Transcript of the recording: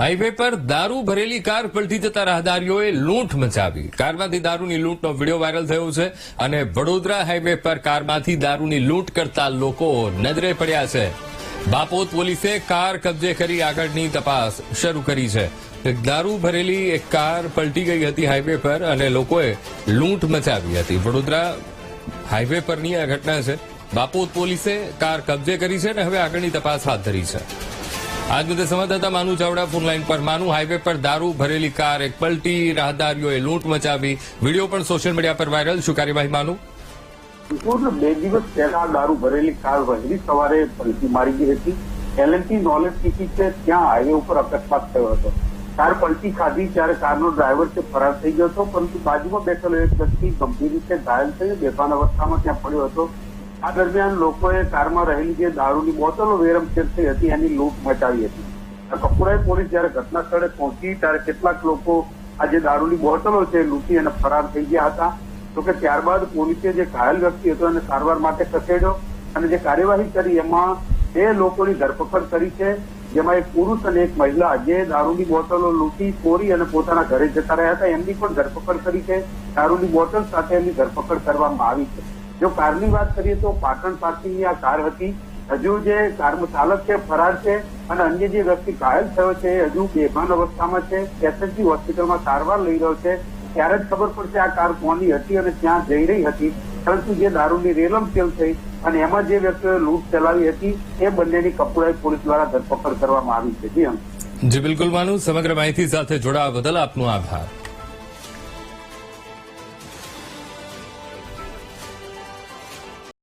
Highway પર દારૂ ભરેલી કાર પલટી જતા રાહદારીઓએ લૂંટ મચાવી. કારમાંથી દારૂની લૂંટનો વીડિયો વાયરલ થયો છે અને વડોદરા હાઈવે પર કારમાંથી દારૂની લૂંટ કરતા લોકો નજરે પડ્યા છે. બાપોત પોલીસે કાર કબજે કરી આગળની તપાસ શરૂ કરી છે. દારૂ ભરેલી એક કાર પલટી ગઈ હતી હાઈવે પર અને લોકોએ લૂંટ મચાવી હતી. વડોદરા હાઈવે પરની આ ઘટના છે. બાપોદ પોલીસે કાર કબજે કરી છે અને હવે આગળની તપાસ હાથ ધરી છે. આજ મુદ્દે સંવાદદાતા માનુ ચાવડા ફોન લાઈન પર. માનુ, હાઈવે પર દારૂ, ભરેલી કાર, એક પલટી, રાહદારીઓએ લૂંટ મચાવી. વીડિયો પણ સોશિયલ મીડિયા પર વાયરલ. શું કાર્યવાહી, માનુ? પૂર્ણ બે દિવસ પહેલા દારૂ, ભરેલી કાર વહેલી સવારે પલટી મારી ગઈ હતી. એલએનટી નોલેજ સિટી છે, ત્યાં હાઈવે ઉપર અકસ્માત થયો હતો. કાર પલટી ખાધી ત્યારે કારનો ડ્રાઈવર છે, ફરાર થઈ ગયો હતો, પરંતુ બાજુમાં બેઠેલો એક વ્યક્તિ ગંભીર રીતે ઘાયલ થયો. બેભાન અવસ્થામાં ત્યાં પડ્યો હતો. આ દરમિયાન લોકોએ કારમાં રહેલી જે દારૂની બોટલો વેરમછેર થઈ હતી, એની લૂંટ મચાવી હતી. કપુરાઈ પોલીસ જયારે ઘટના સ્થળે પહોંચી, ત્યારે કેટલાક લોકો આ જે દારૂની બોટલો છે લૂંટી અને ફરાર થઈ ગયા હતા. તો કે ત્યારબાદ પોલીસે જે ઘાયલ વ્યક્તિ હતો, એને સારવાર માટે ખસેડ્યો અને જે કાર્યવાહી કરી, એમાં બે લોકોની ધરપકડ કરી છે, જેમાં એક પુરુષ અને એક મહિલા. જે દારૂની બોટલો લૂંટી, ચોરી અને પોતાના ઘરે જતા રહ્યા હતા, એમની પણ ધરપકડ કરી છે. દારૂની બોટલ સાથે એમની ધરપકડ કરવામાં આવી છે. જો કારની વાત કરીએ તો પાટણ પાસેની આ કાર હતી. હજુ જે કાર ચાલક છે, ફરાર છે અને અન્ય જે વ્યક્તિ ઘાયલ થયો છે હજુ બેભાન અવસ્થામાં છે. એસએસજી હોસ્પિટલમાં સારવાર લઈ રહ્યો છે. ત્યારે જ ખબર પડશે આ કાર કોની હતી અને ત્યાં જઈ રહી હતી. પરંતુ જે દારૂની રેલમ સેલ થઈ અને એમાં જે વ્યક્તિઓએ લૂંટ ચલાવી હતી, એ બંનેની કપુરાઈ પોલીસ દ્વારા ધરપકડ કરવામાં આવી છે. જી, બિલકુલ, માનું. સમગ્ર માહિતી સાથે જોડાવા બદલ આપનો આભાર.